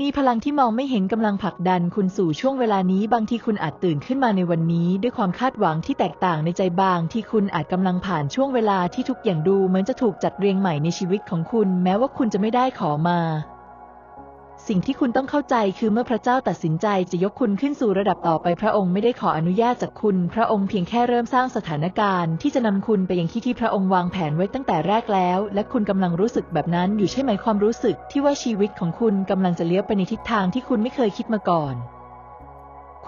มีพลังที่มองไม่เห็นกำลังผลักดันคุณสู่ช่วงเวลานี้ บางทีคุณอาจตื่นขึ้นมาในวันนี้ ด้วยความคาดหวังที่แตกต่างในใจบาง ที่คุณอาจกำลังผ่านช่วงเวลาที่ทุกอย่างดูเหมือนจะถูกจัดเรียงใหม่ในชีวิตของคุณ แม้ว่าคุณจะไม่ได้ขอมา สิ่งที่คุณต้องเข้าใจคือเมื่อพระเจ้าตัดสินใจจะยกคุณขึ้นสู่ระดับต่อไปพระองค์ไม่ได้ขออนุญาตจากคุณ พระองค์เพียงแค่เริ่มสร้างสถานการณ์ที่จะนำคุณไปยังที่ที่พระองค์วางแผนไว้ตั้งแต่แรกแล้ว และคุณกำลังรู้สึกแบบนั้นอยู่ใช่ไหมความรู้สึกที่ว่าชีวิตของคุณกำลังจะเลี้ยวไปในทิศทางที่คุณไม่เคยคิดมาก่อน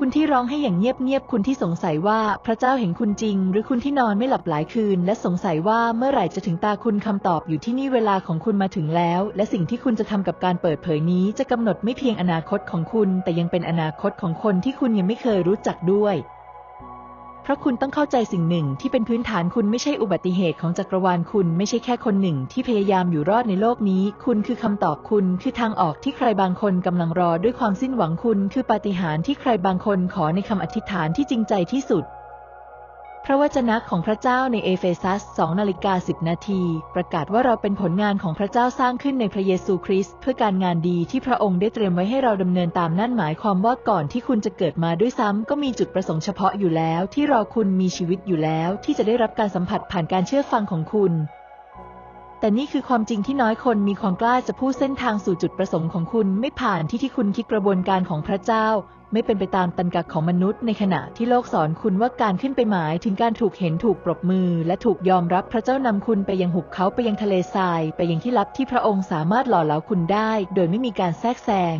คุณที่ร้องให้อย่างเงียบๆ คุณที่สงสัยว่าพระเจ้าเห็นคุณจริง หรือคุณที่นอนไม่หลับหลายคืน และสงสัยว่าเมื่อไหร่จะถึงตาคุณคำตอบอยู่ที่นี่เวลาของคุณมาถึงแล้ว และสิ่งที่คุณจะทำกับการเปิดเผยนี้ จะกำหนดไม่เพียงอนาคตของคุณ แต่ยังเป็นอนาคตของคนที่คุณยังไม่เคยรู้จักด้วย เพราะคุณต้องเข้าใจสิ่งหนึ่งที่เป็นพื้นฐานคุณไม่ใช่อุบัติเหตุของจักรวาลคุณไม่ใช่แค่คนหนึ่งที่พยายามอยู่รอดในโลกนี้ คุณคือคำตอบคุณคือทางออกที่ใครบางคนกำลังรอด้วยความสิ้นหวังคุณ คือปาฏิหาริย์ที่ใครบางคนขอในคำอธิษฐานที่จริงใจที่สุด พระวจนะของพระเจ้าในเอเฟซัส2นาฬิกา10 นาที ประกาศว่าเราเป็นผลงานของพระเจ้าสร้างขึ้นในพระเยซูคริสต์เพื่อการงานดีที่พระองค์ได้เตรียมไว้ให้เราดำเนินตามนั่นหมายความว่าก่อนที่คุณจะเกิดมาด้วยซ้ำก็มีจุดประสงค์เฉพาะอยู่แล้ว ที่รอคุณมีชีวิตอยู่แล้ว ที่จะได้รับการสัมผัสผ่านการเชื่อฟังของคุณ แต่นี่คือความจริงที่น้อยคนมีความกล้าจะพูดเส้นทางสู่จุดประสงค์ของคุณไม่ผ่านที่ที่คุณคิดกระบวนการของพระเจ้า ไม่เป็นไปตามตันกะของมนุษย์ในขณะที่โลกสอนคุณว่าการขึ้นไปหมายถึงการถูกเห็นถูกปรบมือ และถูกยอมรับพระเจ้านำคุณไปยังหุบเขาไปยังทะเลทราย ไปยังที่ลับที่พระองค์สามารถหล่อเหลาคุณได้ โดยไม่มีการแทรกแซง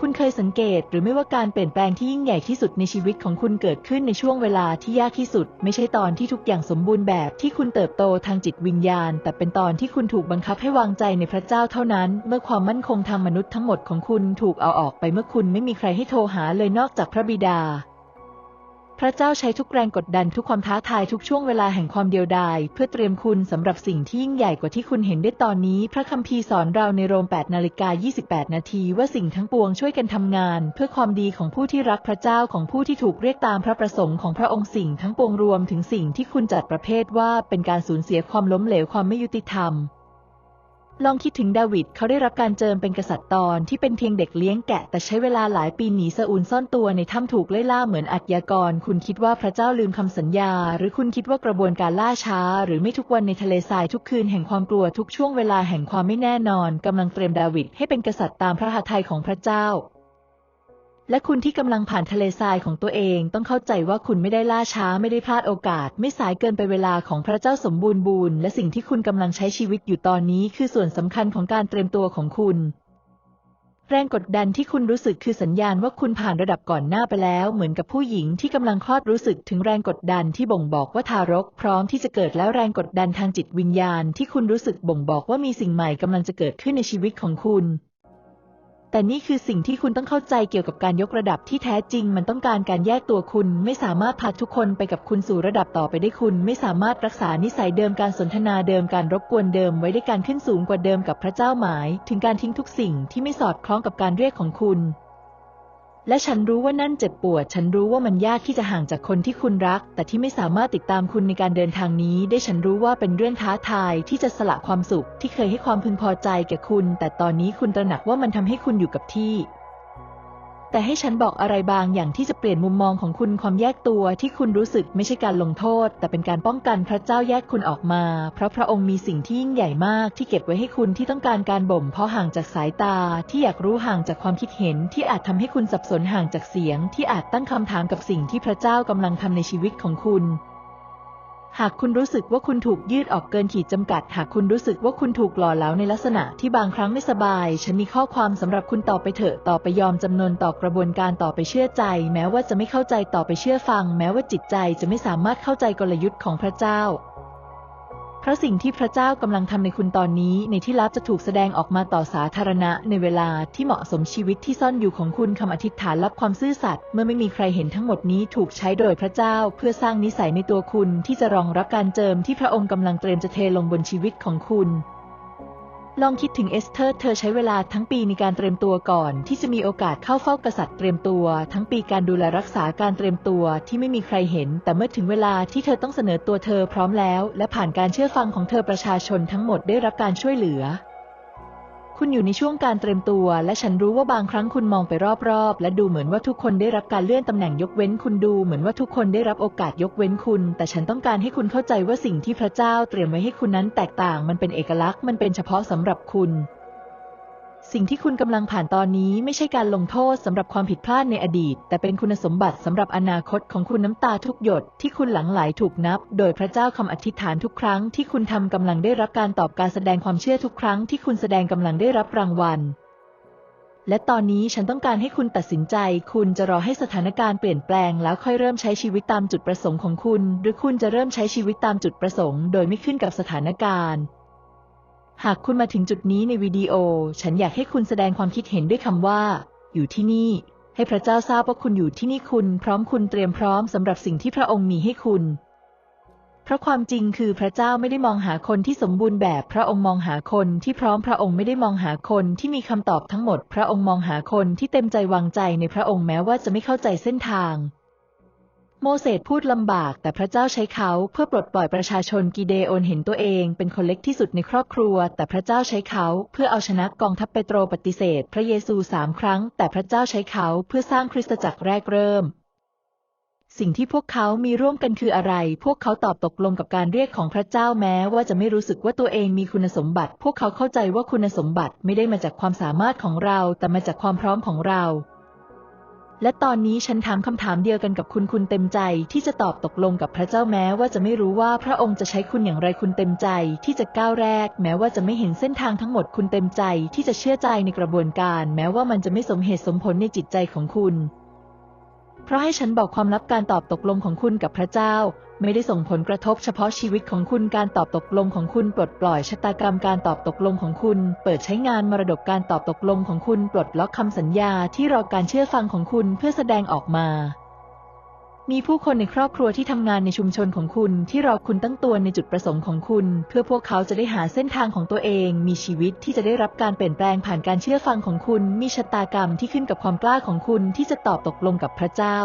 คุณเคยสังเกตหรือไม่ว่าการเปลี่ยนแปลงที่ยิ่งใหญ่ที่สุดในชีวิตของคุณเกิดขึ้นในช่วงเวลาที่ยากที่สุด ไม่ใช่ตอนที่ทุกอย่างสมบูรณ์แบบที่คุณเติบโตทางจิตวิญญาณ แต่เป็นตอนที่คุณถูกบังคับให้วางใจในพระเจ้าเท่านั้น เมื่อความมั่นคงทางมนุษย์ทั้งหมดของคุณถูกเอาออกไปเมื่อคุณไม่มีใครให้โทรหาเลยนอกจากพระบิดา พระเจ้าใช้ทุกแรงกดดันทุกความท้าทายทุกช่วงเวลาแห่งความเดียวดายเพื่อเตรียมคุณสำหรับสิ่งที่ยิ่งใหญ่กว่าที่คุณเห็นได้ตอนนี้ พระคัมภีร์สอนเราในโรม8นาฬิกา28 นาทีว่าสิ่งทั้งปวงช่วยกันทำงาน เพื่อความดีของผู้ที่รักพระเจ้าของผู้ที่ถูกเรียกตามพระประสงค์ของพระองค์สิ่งทั้งปวงรวมถึงสิ่งที่คุณจัดประเภทว่าเป็นการสูญเสียความล้มเหลวความไม่ยุติธรรม ลองคิดถึงดาวิดเขาได้รับการเจิมเป็นกษัตริย์ตอนที่เป็นเพียงเด็กเลี้ยงแกะ แต่ใช้เวลาหลายปีหนีซาอูลซ่อนตัวในถ้ำถูกไล่ล่าเหมือนอัจยากร คุณคิดว่าพระเจ้าลืมคำสัญญา หรือคุณคิดว่ากระบวนการล่าช้า หรือไม่ทุกวันในทะเลทรายทุกคืนแห่งความกลัวทุกช่วงเวลาแห่งความไม่แน่นอนกำลังเตรียมดาวิดให้เป็นกษัตริย์ตามพระหัตถ์ไทยของพระเจ้า และคุณที่กำลังผ่านทะเลทรายของตัวเองต้องเข้าใจว่าคุณไม่ได้ล่าช้าไม่ได้พลาดโอกาส ไม่สายเกินไปเวลาของพระเจ้าสมบูรณ์บูรณ์และสิ่งที่คุณกำลังใช้ชีวิตอยู่ตอนนี้คือส่วนสำคัญของการเตรียมตัวของคุณแรงกดดันที่คุณรู้สึกคือสัญญาณว่าคุณผ่านระดับก่อนหน้าไปแล้ว เหมือนกับผู้หญิงที่กำลังคลอดรู้สึกถึงแรงกดดันที่บ่งบอกว่าทารก พร้อมที่จะเกิดแล้วแรงกดดันทางจิตวิญญาณ ที่คุณรู้สึกบ่งบอกว่ามีสิ่งใหม่กำลังจะเกิดขึ้นในชีวิตของคุณ แต่นี่คือสิ่งที่คุณต้องเข้าใจเกี่ยวกับการยกระดับที่แท้จริง มันต้องการการแยกตัวคุณ ไม่สามารถพาทุกคนไปกับคุณสู่ระดับต่อไปได้คุณ ไม่สามารถรักษานิสัยเดิมการสนทนาเดิมการรบกวนเดิมไว้ได้การขึ้นสูงกว่าเดิมกับพระเจ้าหมาย ถึงการทิ้งทุกสิ่งที่ไม่สอดคล้องกับการเรียกของคุณ และฉันรู้ว่านั่นเจ็บปวด ฉันรู้ว่ามันยากที่จะห่างจากคนที่คุณรัก แต่ที่ไม่สามารถติดตามคุณในการเดินทางนี้ ได้ฉันรู้ว่าเป็นเรื่องท้าทายที่จะสละความสุข ที่เคยให้ความพึงพอใจแก่คุณ แต่ตอนนี้คุณตระหนักว่ามันทำให้คุณอยู่กับที่ แต่ให้ฉันบอกอะไรบางอย่างที่จะเปลี่ยนมุมมองของคุณความแยกตัวที่คุณรู้สึกไม่ใช่การลงโทษ แต่เป็นการป้องกันพระเจ้าแยกคุณออกมา เพราะพระองค์มีสิ่งที่ยิ่งใหญ่มากที่เก็บไว้ให้คุณที่ต้องการการบ่มเพาะห่างจากสายตา ที่อยากรู้ห่างจากความคิดเห็น ที่อาจทำให้คุณสับสนห่างจากเสียง ที่อาจตั้งคำถามกับสิ่งที่พระเจ้ากำลังทำในชีวิตของคุณ หากคุณรู้สึกว่าคุณถูกยืดออกเกินขีดจำกัด หากคุณรู้สึกว่าคุณถูกหล่อเหลาในลักษณะที่บางครั้งไม่สบาย ฉันมีข้อความสำหรับคุณต่อไปเถอะ ต่อไปยอมจำนนต่อกระบวนการต่อไปเชื่อใจ แม้ว่าจะไม่เข้าใจต่อไปเชื่อฟัง แม้ว่าจิตใจจะไม่สามารถเข้าใจกลยุทธ์ของพระเจ้า เพราะสิ่งที่พระเจ้ากำลังทำในคุณตอนนี้ในที่ลับจะถูกแสดงออกมาต่อสาธารณะในเวลาที่เหมาะสมชีวิตที่ซ่อนอยู่ของคุณคำอธิษฐานรับความซื่อสัตย์เมื่อไม่มีใครเห็นทั้งหมดนี้ถูกใช้โดยพระเจ้า เพื่อสร้างนิสัยในตัวคุณที่จะรองรับการเจิมที่พระองค์กำลังเตรียมจะเทลงบนชีวิตของคุณ ลองคิดถึงเอสเธอร์เธอใช้เวลาทั้งปีในการเตรียมตัวก่อน ที่จะมีโอกาสเข้าเฝ้ากษัตริย์เตรียมตัว ทั้งปีการดูแลรักษาการเตรียมตัวที่ไม่มีใครเห็น แต่เมื่อถึงเวลาที่เธอต้องเสนอตัวเธอพร้อมแล้ว และผ่านการเชื่อฟังของเธอประชาชนทั้งหมดได้รับการช่วยเหลือ คุณอยู่ในช่วงการเตรียมตัว และฉันรู้ว่าบางครั้งคุณมองไปรอบๆ และดูเหมือนว่าทุกคนได้รับการเลื่อนตำแหน่งยกเว้นคุณดูเหมือนว่าทุกคนได้รับโอกาสยกเว้นคุณ แต่ฉันต้องการให้คุณเข้าใจว่าสิ่งที่พระเจ้าเตรียมไว้ให้คุณนั้นแตกต่าง มันเป็นเอกลักษณ์มันเป็นเฉพาะสำหรับคุณ สิ่งที่คุณกำลังผ่านตอนนี้ไม่ใช่การลงโทษสำหรับความผิดพลาดในอดีต แต่เป็นคุณสมบัติสำหรับอนาคตของคุณน้ำตาทุกหยดที่คุณหลั่งไหลถูกนับ โดยพระเจ้าคำอธิษฐานทุกครั้งที่คุณทำกำลังได้รับการตอบการแสดงความเชื่อทุกครั้งที่คุณแสดงกำลังได้รับรางวัล และตอนนี้ฉันต้องการให้คุณตัดสินใจ คุณจะรอให้สถานการณ์เปลี่ยนแปลง แล้วค่อยเริ่มใช้ชีวิตตามจุดประสงค์ของคุณ หรือคุณจะเริ่มใช้ชีวิตตามจุดประสงค์ โดยไม่ขึ้นกับสถานการณ์ หากคุณมาถึงจุดนี้ในวิดีโอ ฉันอยากให้คุณแสดงความคิดเห็นด้วยคำว่า อยู่ที่นี่ ให้พระเจ้าทราบว่าคุณอยู่ที่นี่คุณ พร้อมคุณเตรียมพร้อมสำหรับสิ่งที่พระองค์มีให้คุณ เพราะความจริงคือพระเจ้าไม่ได้มองหาคนที่สมบูรณ์แบบ พระองค์มองหาคนที่พร้อมพระองค์ไม่ได้มองหาคนที่มีคำตอบทั้งหมด พระองค์มองหาคนที่เต็มใจวางใจในพระองค์แม้ว่าจะไม่เข้าใจเส้นทาง โมเสสพูดลำบากแต่พระเจ้าใช้เขาเพื่อปลดปล่อยประชาชนกิเดโอนเห็นตัวเองเป็นคนเล็กที่สุดในครอบครัว แต่พระเจ้าใช้เขาเพื่อเอาชนะกองทัพเปโตรปฏิเสธ พระเยซูสามครั้ง แต่พระเจ้าใช้เขาเพื่อสร้างคริสตจักรแรกเริ่ม สิ่งที่พวกเขามีร่วมกันคืออะไร พวกเขาตอบตกลงกับการเรียกของพระเจ้าแม้ว่าจะไม่รู้สึกว่าตัวเองมีคุณสมบัติ พวกเขาเข้าใจว่าคุณสมบัติไม่ได้มาจากความสามารถของเรา แต่มาจากความพร้อมของเรา และตอนนี้ฉันถามคำถามเดียวกันกับคุณคุณเต็มใจที่จะตอบตกลงกับพระเจ้าแม้ว่าจะไม่รู้ว่าพระองค์จะใช้คุณอย่างไรคุณเต็มใจที่จะก้าวแรก แม้ว่าจะไม่เห็นเส้นทางทั้งหมดคุณเต็มใจที่จะเชื่อใจในกระบวนการ แม้ว่ามันจะไม่สมเหตุสมผลในจิตใจของคุณ เพราะให้ฉันบอกความลับการตอบตกลงของคุณกับพระเจ้า ไม่ได้ส่งผลกระทบเฉพาะชีวิตของคุณการตอบตกลงของคุณปลดปล่อยชะตากรรมการตอบตกลงของคุณ เปิดใช้งานมรดกการตอบตกลงของคุณปลดล็อกคำสัญญาที่รอการเชื่อฟังของคุณเพื่อแสดงออกมา มีผู้คนในครอบครัวที่ทำงานในชุมชนของคุณ ที่รอคุณตั้งตัวในจุดประสงค์ของคุณ เพื่อพวกเขาจะได้หาเส้นทางของตัวเอง มีชีวิตที่จะได้รับการเปลี่ยนแปลงผ่านการเชื่อฟังของคุณ มีชะตากรรมที่ขึ้นกับความกล้าของคุณที่จะตอบตกลงกับพระเจ้า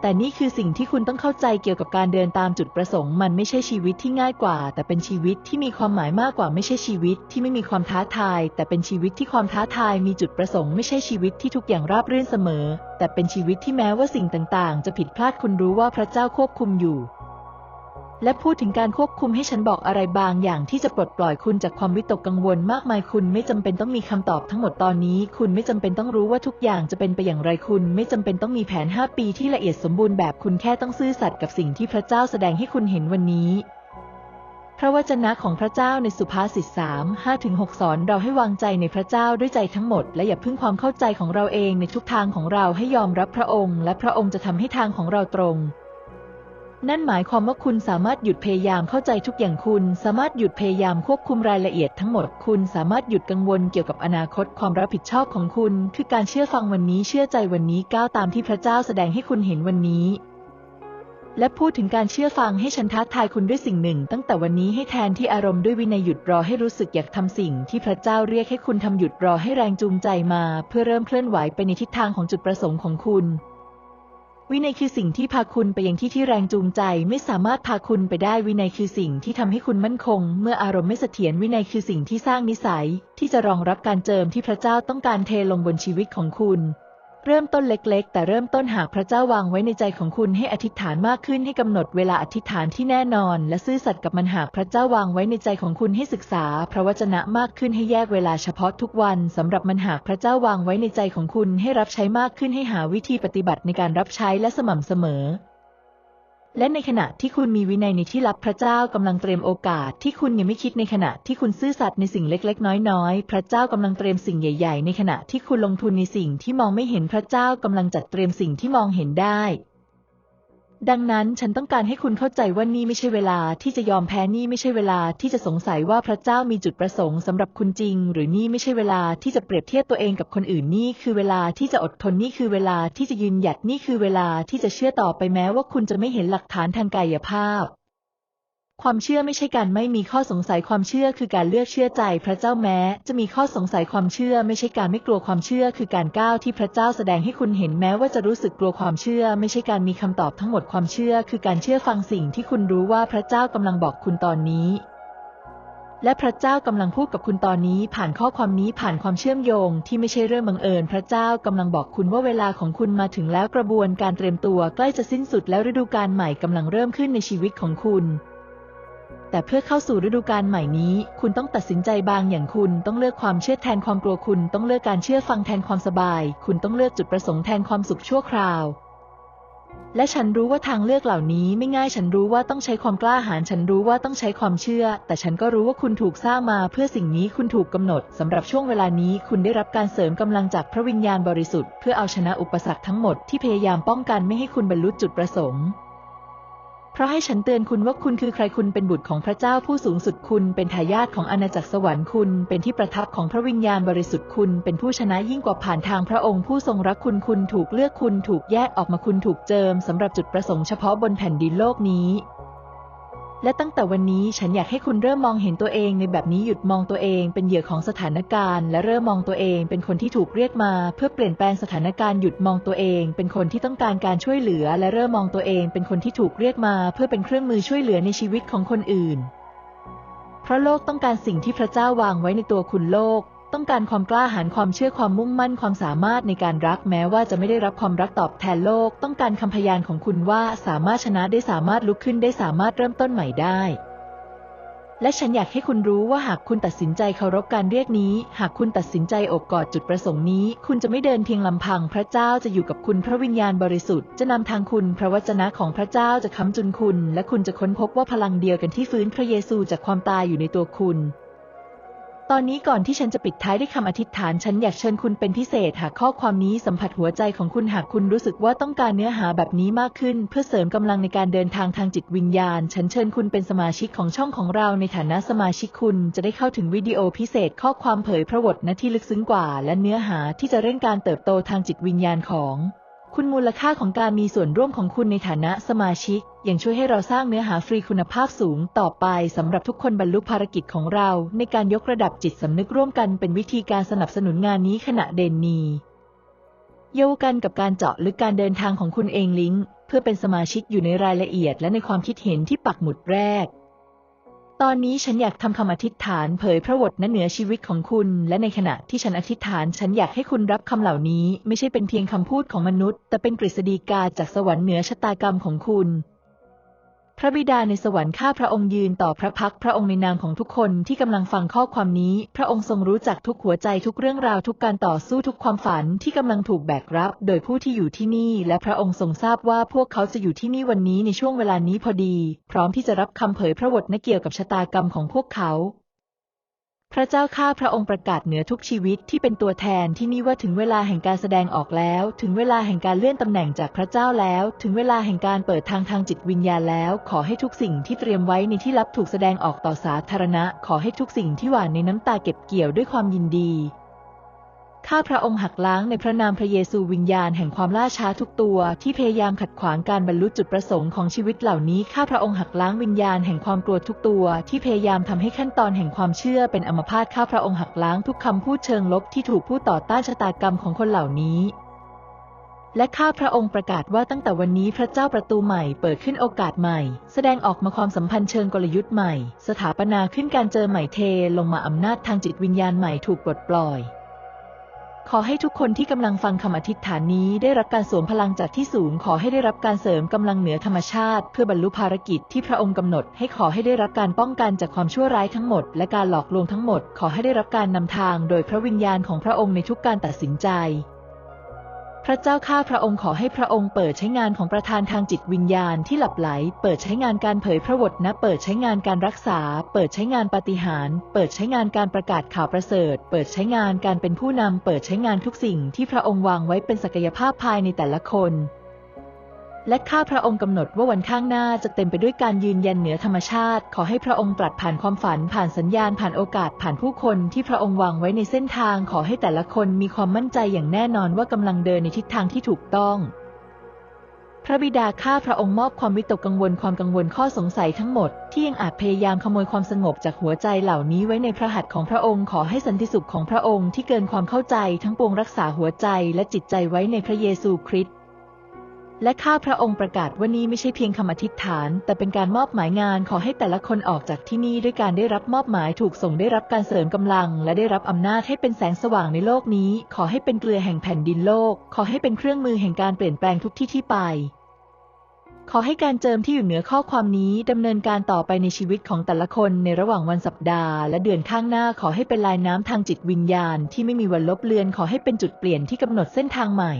แต่นี่คือสิ่งที่คุณต้องเข้าใจเกี่ยวกับการเดินตามจุดประสงค์ มันไม่ใช่ชีวิตที่ง่ายกว่า แต่เป็นชีวิตที่มีความหมายมากกว่าไม่ใช่ชีวิต ที่ไม่มีความท้าทาย แต่เป็นชีวิตที่ความท้าทายมีจุดประสงค์ไม่ใช่ชีวิตที่ทุกอย่างราบรื่นเสมอ แต่เป็นชีวิตที่แม้ว่าสิ่งต่างๆ จะผิดพลาดคุณรู้ว่าพระเจ้าควบคุมอยู่ และพูดถึงการควบคุมให้ฉันบอกอะไรบางอย่างที่จะปลดปล่อยคุณจากความวิตกกังวลมากมายคุณไม่จำเป็นต้องมีคำตอบทั้งหมดตอนนี้ คุณไม่จำเป็นต้องรู้ว่าทุกอย่างจะเป็นไปอย่างไรคุณ ไม่จำเป็นต้องมีแผน 5 ปีที่ละเอียดสมบูรณ์แบบคุณแค่ต้องซื่อสัตย์กับสิ่งที่พระเจ้าแสดงให้คุณเห็นวันนี้ พระวจนะของพระเจ้าในสุภาษิต3 5-6สอนเราให้วางใจในพระเจ้าด้วยใจทั้งหมด และอย่าพึ่งความเข้าใจของเราเองในทุกทางของเราให้ยอมรับพระองค์ และพระองค์จะทำให้ทางของเราตรง นั่นหมายความว่าคุณสามารถหยุดพยายามเข้าใจทุกอย่างคุณ สามารถหยุดพยายามควบคุมรายละเอียดทั้งหมด คุณสามารถหยุดกังวลเกี่ยวกับอนาคตความรับผิดชอบของคุณ คือการเชื่อฟังวันนี้เชื่อใจวันนี้ก้าวตามที่พระเจ้าแสดงให้คุณเห็นวันนี้ และพูดถึงการเชื่อฟังให้ฉันท้าทายคุณด้วยสิ่งหนึ่ง ตั้งแต่วันนี้ให้แทนที่อารมณ์ด้วยวินัยหยุดรอให้รู้สึกอยากทำสิ่ง ที่พระเจ้าเรียกให้คุณทำหยุดรอให้แรงจูงใจมา เพื่อเริ่มเคลื่อนไหวไปในทิศทางของจุดประสงค์ของคุณ วินัยคือสิ่งที่พาคุณไปยังที่ที่แรงจูงใจ ไม่สามารถพาคุณไปได้วินัยคือสิ่งที่ทำให้คุณมั่นคง เมื่ออารมณ์ไม่เสถียรวินัยคือสิ่งที่สร้างนิสัย ที่จะรองรับการเจิมที่พระเจ้าต้องการเทลงบนชีวิตของคุณ เริ่มต้นเล็กๆ แต่เริ่มต้นหากพระเจ้าวางไว้ในใจของคุณให้อธิษฐานมากขึ้นให้กำหนดเวลาอธิษฐานที่แน่นอน และซื่อสัตย์กับมันหากพระเจ้าวางไว้ในใจของคุณให้ศึกษา พระวจนะมากขึ้นให้แยกเวลาเฉพาะทุกวันสำหรับมันหากพระเจ้าวางไว้ในใจของคุณให้รับใช้มากขึ้นให้หาวิธีปฏิบัติในการรับใช้และสม่ำเสมอ และในขณะที่คุณมีวินัยในที่รับพระเจ้ากำลังเตรียมโอกาสที่คุณยังไม่คิดในขณะที่คุณซื่อสัตย์ในสิ่งเล็กๆ น้อยๆ พระเจ้ากำลังเตรียมสิ่งใหญ่ ๆ ในขณะที่คุณลงทุนในสิ่งที่มองไม่เห็นพระเจ้ากำลังจัดเตรียมสิ่งที่มองเห็นได้ ดังนั้นฉันต้องการให้คุณเข้าใจว่านี่ไม่ใช่เวลาที่จะยอมแพ้นี่ไม่ใช่เวลาที่จะสงสัยว่าพระเจ้ามีจุดประสงค์สำหรับคุณจริง หรือนี่ไม่ใช่เวลาที่จะเปรียบเทียบตัวเองกับคนอื่นนี่คือเวลาที่จะอดทนนี่คือเวลาที่จะยืนหยัดนี่คือเวลาที่จะเชื่อต่อไปแม้ว่าคุณจะไม่เห็นหลักฐานทางกายภาพ ความเชื่อไม่ใช่การไม่มีข้อสงสัยความเชื่อคือการเลือกเชื่อใจพระเจ้าแม้ จะมีข้อสงสัยความเชื่อ ไม่ใช่การไม่กลัวความเชื่อ คือการก้าวที่พระเจ้าแสดงให้คุณเห็นแม้ว่าจะรู้สึกกลัวความเชื่อ ไม่ใช่การมีคำตอบทั้งหมดความเชื่อ คือการเชื่อฟังสิ่งที่คุณรู้ว่าพระเจ้ากำลังบอกคุณตอนนี้และพระเจ้ากำลังพูดกับคุณตอนนี้ผ่านข้อความนี้ผ่านความเชื่อมโยงที่ไม่ใช่เรื่องบังเอิญ พระเจ้ากำลังบอกคุณว่าเวลาของคุณมาถึงแล้วกระบวนการเตรียมตัวใกล้จะสิ้นสุดแล้วฤดูกาลใหม่กำลังเริ่มขึ้นในชีวิตของคุณ แต่เพื่อเข้าสู่ฤดูกาลใหม่นี้ คุณต้องตัดสินใจบางอย่างคุณต้องเลือกความเชื่อแทนความกลัวคุณ ต้องเลือกการเชื่อฟังแทนความสบาย คุณต้องเลือกจุดประสงค์แทนความสุขชั่วคราว และฉันรู้ว่าทางเลือกเหล่านี้ไม่ง่ายฉันรู้ว่าต้องใช้ความกล้าหาญฉันรู้ว่าต้องใช้ความเชื่อ แต่ฉันก็รู้ว่าคุณถูกสร้างมาเพื่อสิ่งนี้คุณถูกกำหนดสำหรับช่วงเวลานี้ คุณได้รับการเสริมกำลังจากพระวิญญาณบริสุทธิ์เพื่อเอาชนะอุปสรรคทั้งหมดที่พยายามป้องกันไม่ให้คุณบรรลุจุดประสงค์ ราะให้ฉันเตือนคุณว่าคุณคือใครคุณเป็นบุตรของพระเจ้าผู้สูงสุดคุณ เป็นทายาทของอาณาจักรสวรรค์คุณ เป็นที่ประทับของพระวิญญาณบริสุทธิ์คุณ เป็นผู้ชนะยิ่งกว่าผ่านทางพระองค์ผู้ทรงรักคุณคุณถูกเลือกคุณถูกแยกออกมาคุณถูกเจิมสำหรับจุดประสงค์เฉพาะบนแผ่นดินโลกนี้ และตั้งแต่วันนี้ฉันอยากให้คุณเริ่มมองเห็นตัวเองในแบบนี้หยุดมองตัวเองเป็นเหยื่อของสถานการณ์ และเริ่มมองตัวเองเป็นคนที่ถูกเรียกมา เพื่อเปลี่ยนแปลงสถานการณ์หยุดมองตัวเอง เป็นคนที่ต้องการการช่วยเหลือ และเริ่มมองตัวเองเป็นคนที่ถูกเรียกมา เพื่อเป็นเครื่องมือช่วยเหลือในชีวิตของคนอื่น เพราะโลกต้องการสิ่งที่พระเจ้าวางไว้ในตัวคุณโลก ต้องการความกล้าหาญความเชื่อความมุ่งมั่นความสามารถในการรักแม้ว่าจะไม่ได้รับความรักตอบแทนโลก ต้องการคำพยานของคุณว่าสามารถชนะได้สามารถลุกขึ้นได้สามารถเริ่มต้นใหม่ได้ และฉันอยากให้คุณรู้ว่าหากคุณตัดสินใจเคารพการเรียกนี้ หากคุณตัดสินใจโอบกอดจุดประสงค์นี้ คุณจะไม่เดินเพียงลำพัง พระเจ้าจะอยู่กับคุณพระวิญญาณบริสุทธิ์จะนำทางคุณ พระวจนะของพระเจ้าจะค้ำจุนคุณ และคุณจะค้นพบว่าพลังเดียวกันที่ฟื้นพระเยซูจากความตายอยู่ในตัวคุณ ตอนนี้ก่อนที่ฉันจะปิดท้ายด้วยคำอธิษฐาน ฉันอยากเชิญคุณเป็นพิเศษหากข้อความนี้สัมผัสหัวใจของคุณหากคุณรู้สึกว่าต้องการเนื้อหาแบบนี้มากขึ้น เพื่อเสริมกำลังในการเดินทางทางจิตวิญญาณ ฉันเชิญคุณเป็นสมาชิกของช่องของเราในฐานะสมาชิกคุณ จะได้เข้าถึงวิดีโอพิเศษ ข้อความเผยพระวจนะที่ลึกซึ้งกว่า และเนื้อหาที่จะเร่งการเติบโตทางจิตวิญญาณของ คุณมูลค่าของการมีส่วนร่วมของคุณในฐานะสมาชิก ยังช่วยให้เราสร้างเนื้อหาฟรีคุณภาพสูงต่อไปสำหรับทุกคนบรรลุภารกิจของเรา ในการยกระดับจิตสำนึกร่วมกันเป็นวิธีการสนับสนุนงานนี้ขณะเดนนีโยกันกับการเจาะลึกการเดินทางของคุณเองลิงก์เพื่อเป็นสมาชิกอยู่ในรายละเอียดและในความคิดเห็นที่ปักหมุดแรก ตอนนี้ฉันอยากทำคำอธิษฐานเผยพระวจนะเหนือชีวิตของคุณ และในขณะที่ฉันอธิษฐาน ฉันอยากให้คุณรับคำเหล่านี้ ไม่ใช่เป็นเพียงคำพูดของมนุษย์ แต่เป็นกฤษฎีกาจากสวรรค์เหนือชะตากรรมของคุณ พระบิดาในสวรรค์ข้าพระองค์ยืนต่อพระพักพระองค์ในนามของทุกคนที่กำลังฟังข้อความนี้ พระองค์ทรงรู้จักทุกหัวใจทุกเรื่องราวทุกการต่อสู้ทุกความฝันที่กำลังถูกแบกรับ โดยผู้ที่อยู่ที่นี่ และพระองค์ทรงทราบว่าพวกเขาจะอยู่ที่นี่วันนี้ในช่วงเวลานี้พอดี พร้อมที่จะรับคำเผยพระวจนะเกี่ยวกับชะตากรรมของพวกเขา พระเจ้าข้าพระองค์ประกาศเหนือทุกชีวิตที่เป็นตัวแทนที่นี่ว่าถึงเวลาแห่งการแสดงออกแล้ว ถึงเวลาแห่งการเลื่อนตำแหน่งจากพระเจ้าแล้ว ถึงเวลาแห่งการเปิดทางทางจิตวิญญาณแล้ว ขอให้ทุกสิ่งที่เตรียมไว้ในที่ลับถูกแสดงออกต่อสาธารณะ ขอให้ทุกสิ่งที่หวานในน้ำตาเก็บเกี่ยวด้วยความยินดี ข้าพระองค์หักล้างในพระนามพระเยซูวิญญาณแห่งความล่าช้าทุกตัว ที่พยายามขัดขวางการบรรลุจุดประสงค์ของชีวิตเหล่านี้ข้าพระองค์หักล้างวิญญาณแห่งความกลัวทุกตัว ที่พยายามทำให้ขั้นตอนแห่งความเชื่อเป็นอัมพาตข้าพระองค์หักล้างทุกคำพูดเชิงลบที่ถูกพูดต่อต้านชะตากรรมของคนเหล่านี้และข้าพระองค์ประกาศว่าตั้งแต่วันนี้พระเจ้าประตูใหม่เปิดขึ้นโอกาสใหม่ แสดงออกมาความสัมพันธ์เชิงกลยุทธ์ใหม่ สถาปนาขึ้นการเจอใหม่เทลงมาอำนาจทางจิตวิญญาณใหม่ถูกปลดปล่อย ขอให้ทุกคนที่กำลังฟังคำอธิษฐานนี้ได้รับการสวมพลังจากที่สูง ขอให้ได้รับการเสริมกำลังเหนือธรรมชาติ เพื่อบรรลุภารกิจที่พระองค์กำหนด ให้ขอให้ได้รับการป้องกันจากความชั่วร้ายทั้งหมด และการหลอกลวงทั้งหมด ขอให้ได้รับการนำทางโดยพระวิญญาณของพระองค์ในทุกการตัดสินใจ พระเจ้าข้าพระองค์ขอให้พระองค์เปิดใช้งานของประธานทางจิตวิญญาณที่หลับไหล เปิดใช้งานการเผยพระวจนะ เปิดใช้งานการรักษา เปิดใช้งานปาฏิหาริย์ เปิดใช้งานการประกาศข่าวประเสริฐ เปิดใช้งานการเป็นผู้นำ เปิดใช้งานทุกสิ่งที่พระองค์วางไว้เป็นศักยภาพภายในแต่ละคน และข้าพระองค์กำหนดว่าวันข้างหน้าจะเต็มไปด้วยการยืนยันเหนือธรรมชาติ ขอให้พระองค์ตรัสผ่านความฝัน ผ่านสัญญาณผ่านโอกาสผ่านผู้คนที่พระองค์วางไว้ในเส้นทาง ขอให้แต่ละคนมีความมั่นใจอย่างแน่นอนว่ากำลังเดินในทิศทางที่ถูกต้อง พระบิดาข้าพระองค์มอบความวิตกกังวลความกังวลข้อสงสัยทั้งหมด ที่ยังอาจพยายามขโมยความสงบจากหัวใจเหล่านี้ไว้ในพระหัตถ์ของพระองค์ขอให้สันติสุขของพระองค์ที่เกินความเข้าใจทั้งปวงรักษาหัวใจและจิตใจไว้ในพระเยซูคริสต์ และข้าพระองค์ประกาศว่านี่ไม่ใช่เพียงคำอธิษฐาน แต่เป็นการมอบหมายงานขอให้แต่ละคนออกจากที่นี่ด้วยการได้รับมอบหมายถูกส่งได้รับการเสริมกำลัง และได้รับอำนาจให้เป็นแสงสว่างในโลกนี้ ขอให้เป็นเกลือแห่งแผ่นดินโลก ขอให้เป็นเครื่องมือแห่งการเปลี่ยนแปลงทุกที่ที่ไป ขอให้การเจิมที่อยู่เหนือข้อความนี้ดำเนินการต่อไปในชีวิตของแต่ละคนในระหว่างวันสัปดาห์ และเดือนข้างหน้าขอให้เป็นลายน้ำทางจิตวิญญาณ ที่ไม่มีวันลบเลือนขอให้เป็นจุดเปลี่ยนที่กำหนดเส้นทางใหม่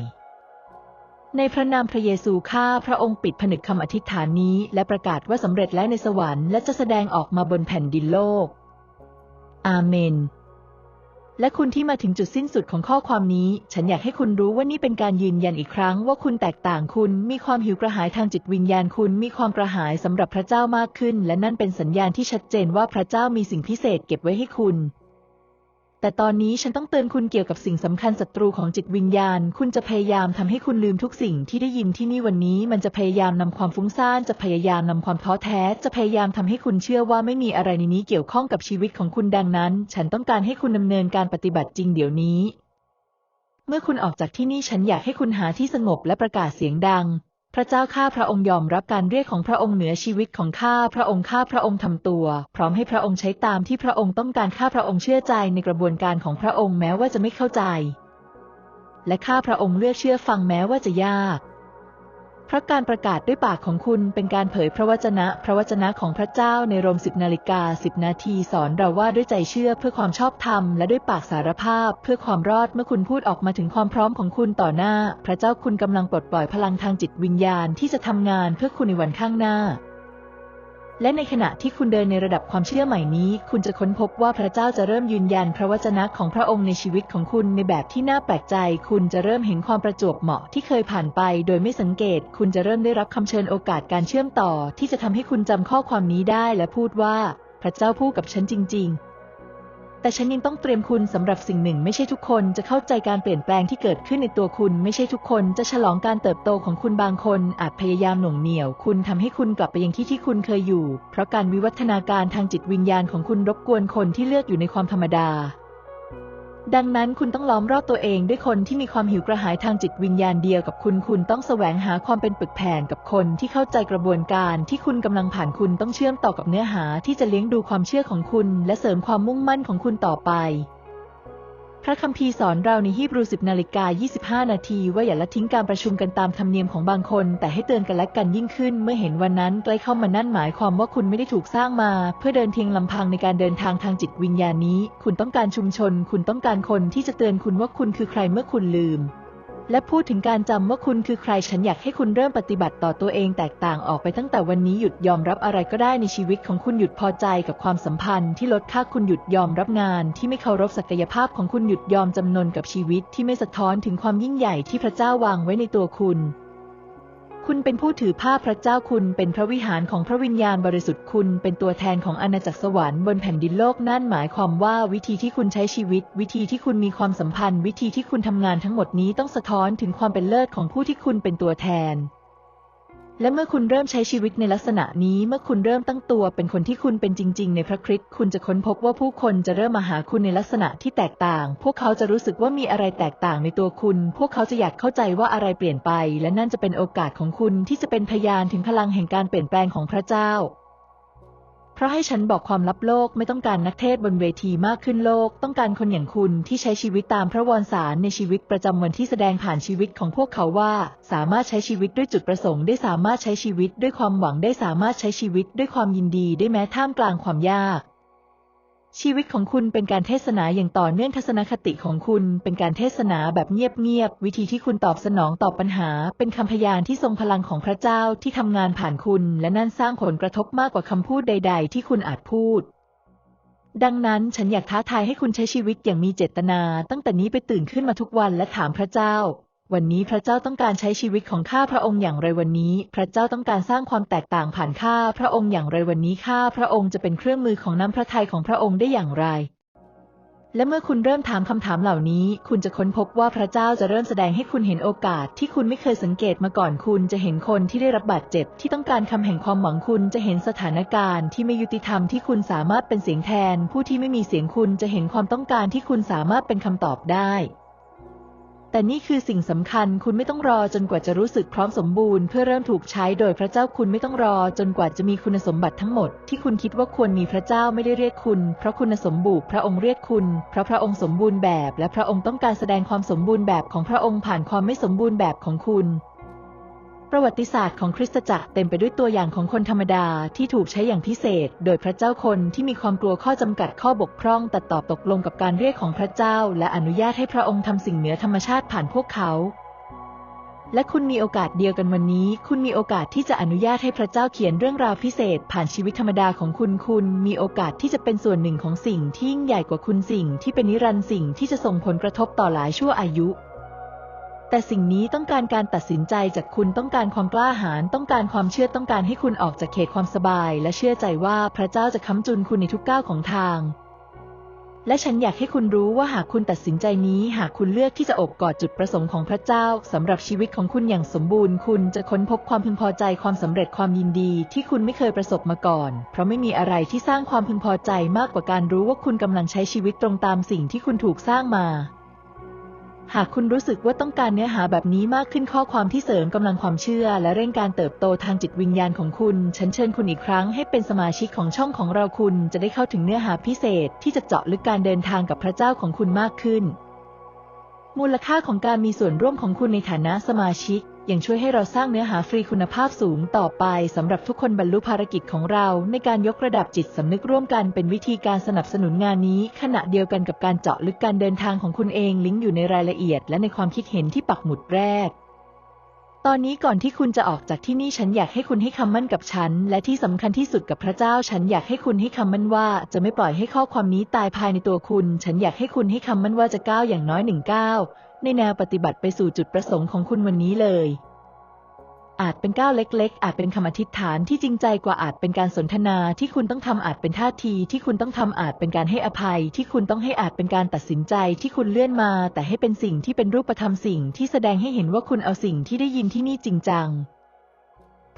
ในพระนามพระเยซูข้าพระองค์ปิดผนึกคำอธิษฐานนี้ และประกาศว่าสำเร็จแล้วในสวรรค์และจะแสดงออกมาบนแผ่นดินโลก อาเมน และคุณที่มาถึงจุดสิ้นสุดของข้อความนี้ ฉันอยากให้คุณรู้ว่านี่เป็นการยืนยันอีกครั้ง ว่าคุณแตกต่างคุณมีความหิวกระหายทางจิตวิญญาณคุณมีความกระหายสำหรับพระเจ้ามากขึ้น และนั่นเป็นสัญญาณที่ชัดเจนว่าพระเจ้ามีสิ่งพิเศษเก็บไว้ให้คุณ แต่ตอนนี้ฉันต้องเตือนคุณเกี่ยวกับสิ่งสำคัญศัตรูของจิตวิญญาณ คุณจะพยายามทำให้คุณลืมทุกสิ่งที่ได้ยินที่นี่วันนี้ มันจะพยายามนำความฟุ้งซ่าน จะพยายามนำความท้อแท้ จะพยายามทำให้คุณเชื่อว่าไม่มีอะไรในนี้เกี่ยวข้องกับชีวิตของคุณดังนั้น ฉันต้องการให้คุณดำเนินการปฏิบัติจริงเดี๋ยวนี้ เมื่อคุณออกจากที่นี่ฉันอยากให้คุณหาที่สงบและประกาศเสียงดัง ระเจ้าข้าพระองค์ยอมรับการเรียกของพระองค์เหนือชีวิตของข้าพระองค์ข้าพระองค์ทำตัว พร้อมให้พระองค์ใช้ตามที่พระองค์ต้องการข้าพระองค์เชื่อใจในกระบวนการของพระองค์แม้ว่าจะไม่เข้าใจ และข้าพระองค์เลือกเชื่อฟังแม้ว่าจะยาก เพราะการประกาศด้วยปากของคุณเป็นการเผยพระวจนะ พระวจนะของพระเจ้าในรมสิบนาฬิกาสิบนาทีสอนเราว่าด้วยใจเชื่อเพื่อความชอบธรรมและด้วยปากสารภาพ เพื่อความรอดเมื่อคุณพูดออกมาถึงความพร้อมของคุณต่อหน้า พระเจ้าคุณกำลังปลดปล่อยพลังทางจิตวิญญาณที่จะทำงานเพื่อคุณในวันข้างหน้า และในขณะที่คุณเดินในระดับความเชื่อใหม่นี้ คุณจะค้นพบว่าพระเจ้าจะเริ่มยืนยันพระวจนะของพระองค์ในชีวิตของคุณในแบบที่น่าแปลกใจ คุณจะเริ่มเห็นความประจวบเหมาะที่เคยผ่านไป โดยไม่สังเกต คุณจะเริ่มได้รับคำเชิญโอกาสการเชื่อมต่อ ที่จะทำให้คุณจำข้อความนี้ได้และพูดว่า พระเจ้าพูดกับฉันจริง ๆ แต่ฉันยังต้องเตรียมคุณสำหรับสิ่งหนึ่ง ไม่ใช่ทุกคนจะเข้าใจการเปลี่ยนแปลงที่เกิดขึ้นในตัวคุณ ไม่ใช่ทุกคนจะฉลองการเติบโตของคุณบางคนอาจพยายามหน่วงเหนี่ยว คุณทำให้คุณกลับไปยังที่ที่คุณเคยอยู่ เพราะการวิวัฒนาการทางจิตวิญญาณของคุณรบกวนคนที่เลือกอยู่ในความธรรมดา ดังนั้นคุณต้องล้อมรอบตัวเองด้วยคนที่มีความหิวกระหายทางจิตวิญญาณเดียวกับคุณ คุณต้องแสวงหาความเป็นปึกแผ่นกับคนที่เข้าใจกระบวนการที่คุณกำลังผ่านคุณต้องเชื่อมต่อกับเนื้อหาที่จะเลี้ยงดูความเชื่อของคุณ และเสริมความมุ่งมั่นของคุณต่อไป พระคัมภีร์สอนเราในฮีบรู10นาฬิกา 25 นาทีว่าอย่าละทิ้งการประชุมกันตามธรรมเนียมของบางคน แต่ให้เตือนกันและกันยิ่งขึ้น เมื่อเห็นวันนั้นใกล้เข้ามานั่นหมายความว่าคุณไม่ได้ถูกสร้างมา เพื่อเดินเพียงลำพังในการเดินทางทางจิตวิญญาณนี้ คุณต้องการชุมชน คุณต้องการคนที่จะเตือนคุณว่าคุณคือใครเมื่อคุณลืม และพูดถึงการจำว่าคุณคือใครฉันอยากให้คุณเริ่มปฏิบัติต่อตัวเองแตกต่างออกไปตั้งแต่วันนี้หยุดยอมรับอะไรก็ได้ในชีวิตของคุณหยุดพอใจกับความสัมพันธ์ที่ลดค่าคุณหยุดยอมรับงานที่ไม่เคารพศักยภาพของคุณหยุดยอมจำนนกับชีวิตที่ไม่สะท้อนถึงความยิ่งใหญ่ที่พระเจ้าวางไว้ในตัวคุณ คุณเป็นผู้ถือภาพพระเจ้าคุณเป็นพระวิหารของพระวิญญาณบริสุทธิ์คุณเป็นตัวแทนของอาณาจักรสวรรค์บนแผ่นดินโลกนั่นหมายความว่าวิธีที่คุณใช้ชีวิต วิธีที่คุณมีความสัมพันธ์ วิธีที่คุณทำงานทั้งหมดนี้ต้องสะท้อนถึงความเป็นเลิศของผู้ที่คุณเป็นตัวแทน และเมื่อคุณเริ่มใช้ชีวิตในลักษณะนี้เมื่อคุณเริ่มตั้งตัวเป็นคนที่คุณเป็นจริง ๆ ในพระคริสต์คุณจะค้นพบว่าผู้คนจะเริ่มมาหาคุณในลักษณะที่แตกต่าง พวกเขาจะรู้สึกว่ามีอะไรแตกต่างในตัวคุณ พวกเขาจะอยากเข้าใจว่าอะไรเปลี่ยนไป และนั่นจะเป็นโอกาสของคุณที่จะเป็นพยานถึงพลังแห่งการเปลี่ยนแปลงของพระเจ้า เพราะให้ฉันบอกความลับโลกไม่ต้องการนักเทศบนเวทีมากขึ้นโลก ต้องการคนอย่างคุณที่ใช้ชีวิตตามพระวรสารในชีวิตประจำวันที่แสดงผ่านชีวิตของพวกเขาว่า สามารถใช้ชีวิตด้วยจุดประสงค์ ได้สามารถใช้ชีวิตด้วยความหวังได้สามารถใช้ชีวิตด้วยความยินดีได้แม้ท่ามกลางความยาก ชีวิตของคุณเป็นการเทศนาอย่างต่อเนื่องทัศนคติของคุณเป็นการเทศนาแบบเงียบๆ วิธีที่คุณตอบสนองต่อปัญหา เป็นคำพยานที่ทรงพลังของพระเจ้าที่ทำงานผ่านคุณ และนั่นสร้างผลกระทบมากกว่าคำพูดใด ๆ ที่คุณอาจพูด ดังนั้นฉันอยากท้าทายให้คุณใช้ชีวิตอย่างมีเจตนา ตั้งแต่นี้ไปตื่นขึ้นมาทุกวันและถามพระเจ้า วันนี้พระเจ้าต้องการใช้ชีวิตของข้าพระองค์อย่างไรวันนี้ พระเจ้าต้องการสร้างความแตกต่างผ่านข้าพระองค์อย่างไรวันนี้ข้าพระองค์จะเป็นเครื่องมือของน้ำพระทัยของพระองค์ได้อย่างไร และเมื่อคุณเริ่มถามคำถามเหล่านี้ คุณจะค้นพบว่าพระเจ้าจะเริ่มแสดงให้คุณเห็นโอกาสที่คุณไม่เคยสังเกตมาก่อนคุณจะเห็นคนที่ได้รับบาดเจ็บ ที่ต้องการคำแห่งความหวังคุณจะเห็นสถานการณ์ที่ไม่ยุติธรรมที่คุณสามารถเป็นเสียงแทน ผู้ที่ไม่มีเสียงคุณจะเห็นความต้องการที่คุณสามารถเป็นคำตอบได้ แต่นี่คือสิ่งสำคัญคุณไม่ต้องรอจนกว่าจะรู้สึกพร้อมสมบูรณ์เพื่อเริ่มถูกใช้โดยพระเจ้าคุณไม่ต้องรอจนกว่าจะมีคุณสมบัติทั้งหมด ที่คุณคิดว่าควรมีพระเจ้าไม่ได้เรียกคุณ เพราะคุณสมบูรณ์พระองค์เรียกคุณ เพราะพระองค์สมบูรณ์แบบ และพระองค์ต้องการแสดงความสมบูรณ์แบบของพระองค์ผ่านความไม่สมบูรณ์แบบของคุณ ประวัติศาสตร์ของคริสตจักรเต็มไปด้วยตัวอย่างของคนธรรมดาที่ถูกใช้อย่างพิเศษ โดยพระเจ้าคนที่มีความกลัวข้อจำกัดข้อบกพร่องแต่ตอบตกลงกับการเรียกของพระเจ้า และอนุญาตให้พระองค์ทำสิ่งเหนือธรรมชาติผ่านพวกเขา และคุณมีโอกาสเดียวกันวันนี้ คุณมีโอกาสที่จะอนุญาตให้พระเจ้าเขียนเรื่องราวพิเศษ ผ่านชีวิตธรรมดาของคุณคุณ มีโอกาสที่จะเป็นส่วนหนึ่งของสิ่งที่ยิ่งใหญ่กว่าคุณสิ่งที่เป็นนิรันดร์สิ่งที่จะส่งผลกระทบต่อหลายชั่วอายุ แต่สิ่งนี้ต้องการการตัดสินใจจากคุณต้องการความกล้าหาญต้องการความเชื่อต้องการให้คุณออกจากเขตความสบาย และเชื่อใจว่าพระเจ้าจะค้ำจุนคุณในทุกก้าวของทาง และฉันอยากให้คุณรู้ว่าหากคุณตัดสินใจนี้ หากคุณเลือกที่จะอบกอดจุดประสงค์ของพระเจ้าสำหรับชีวิตของคุณอย่างสมบูรณ์ คุณจะค้นพบความพึงพอใจความสำเร็จความยินดี ที่คุณไม่เคยประสบมาก่อน เพราะไม่มีอะไรที่สร้างความพึงพอใจมากกว่าการรู้ว่าคุณกำลังใช้ชีวิตตรงตามสิ่งที่คุณถูกสร้างมา หากคุณรู้สึกว่าต้องการเนื้อหาแบบนี้มากขึ้นข้อความที่เสริมกำลังความเชื่อ และเร่งการเติบโตทางจิตวิญญาณของคุณ ฉันเชิญคุณอีกครั้งให้เป็นสมาชิกของช่องของเราคุณจะได้เข้าถึงเนื้อหาพิเศษ ที่จะเจาะลึกการเดินทางกับพระเจ้าของคุณมากขึ้น มูลค่าของการมีส่วนร่วมของคุณในฐานะสมาชิก ยังช่วยให้เราสร้างเนื้อหาฟรีคุณภาพสูงต่อไปสำหรับทุกคนบรรลุภารกิจของเรา ในการยกระดับจิตสำนึกร่วมกันเป็นวิธีการสนับสนุนงานนี้ ขณะเดียวกันกับการเจาะลึกการเดินทางของคุณเองลิงก์อยู่ในรายละเอียด และในความคิดเห็นที่ปักหมุดแรก ตอนนี้ก่อนที่คุณจะออกจากที่นี่ฉันอยากให้คุณให้คำมั่นกับฉัน และที่สำคัญที่สุดกับพระเจ้า ฉันอยากให้คุณให้คำมั่นว่า จะไม่ปล่อยให้ข้อความนี้ตายภายในตัวคุณ ฉันอยากให้คุณให้คำมั่นว่าจะก้าวอย่างน้อยหนึ่งก้าว ในแนวปฏิบัติไปสู่จุดประสงค์ของคุณวันนี้เลย อาจเป็นก้าวเล็ก ๆ อาจเป็นคำอธิษฐานที่จริงใจกว่าอาจเป็นการสนทนาที่คุณต้องทำอาจเป็นท่าที ที่คุณต้องทำอาจเป็นการให้อภัย ที่คุณต้องให้อาจเป็นการตัดสินใจที่คุณเลื่อนมา แต่ให้เป็นสิ่งที่เป็นรูปธรรมสิ่งที่แสดงให้เห็นว่าคุณเอาสิ่งที่ได้ยินที่นี่จริงจัง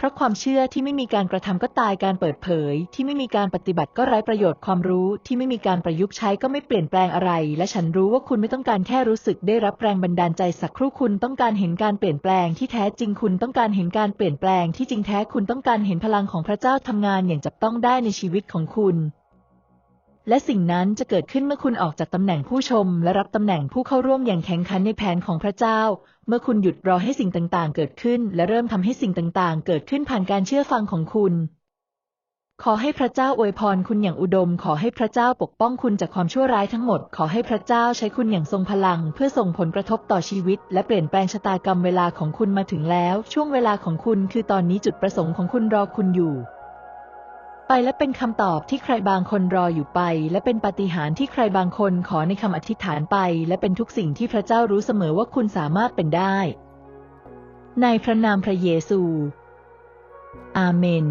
เพราะความเชื่อที่ไม่มีการกระทำก็ตายการเปิดเผย ที่ไม่มีการปฏิบัติก็ไร้ประโยชน์ความรู้ ที่ไม่มีการประยุกต์ใช้ก็ไม่เปลี่ยนแปลงอะไร และฉันรู้ว่าคุณไม่ต้องการแค่รู้สึกได้รับแรงบันดาลใจสักครู่คุณต้องการเห็นการเปลี่ยนแปลงที่แท้จริงคุณต้องการเห็นการเปลี่ยนแปลงที่จริงแท้คุณต้องการเห็นพลังของพระเจ้าทำงานอย่างจับต้องได้ในชีวิตของคุณ และสิ่งนั้นจะเกิดขึ้นเมื่อคุณออกจากตำแหน่งผู้ชม และรับตำแหน่งผู้เข้าร่วมอย่างแข่งขันในแผนของพระเจ้า เมื่อคุณหยุดรอให้สิ่งต่างๆ เกิดขึ้น และเริ่มทำให้สิ่งต่างๆ เกิดขึ้นผ่านการเชื่อฟังของคุณ ขอให้พระเจ้าอวยพรคุณอย่างอุดม ขอให้พระเจ้าปกป้องคุณจากความชั่วร้ายทั้งหมด ขอให้พระเจ้าใช้คุณอย่างทรงพลัง เพื่อส่งผลกระทบต่อชีวิต และเปลี่ยนแปลงชะตากรรมเวลาของคุณมาถึงแล้ว ช่วงเวลาของคุณคือตอนนี้จุดประสงค์ของคุณรอคุณอยู่ ไปและเป็นคำตอบที่ใครบางคนรออยู่ไป และเป็นปาฏิหาริย์ที่ใครบางคนขอในคำอธิษฐานไป และเป็นทุกสิ่งที่พระเจ้ารู้เสมอว่าคุณสามารถเป็นได้ ในพระนามพระเยซู อาเมน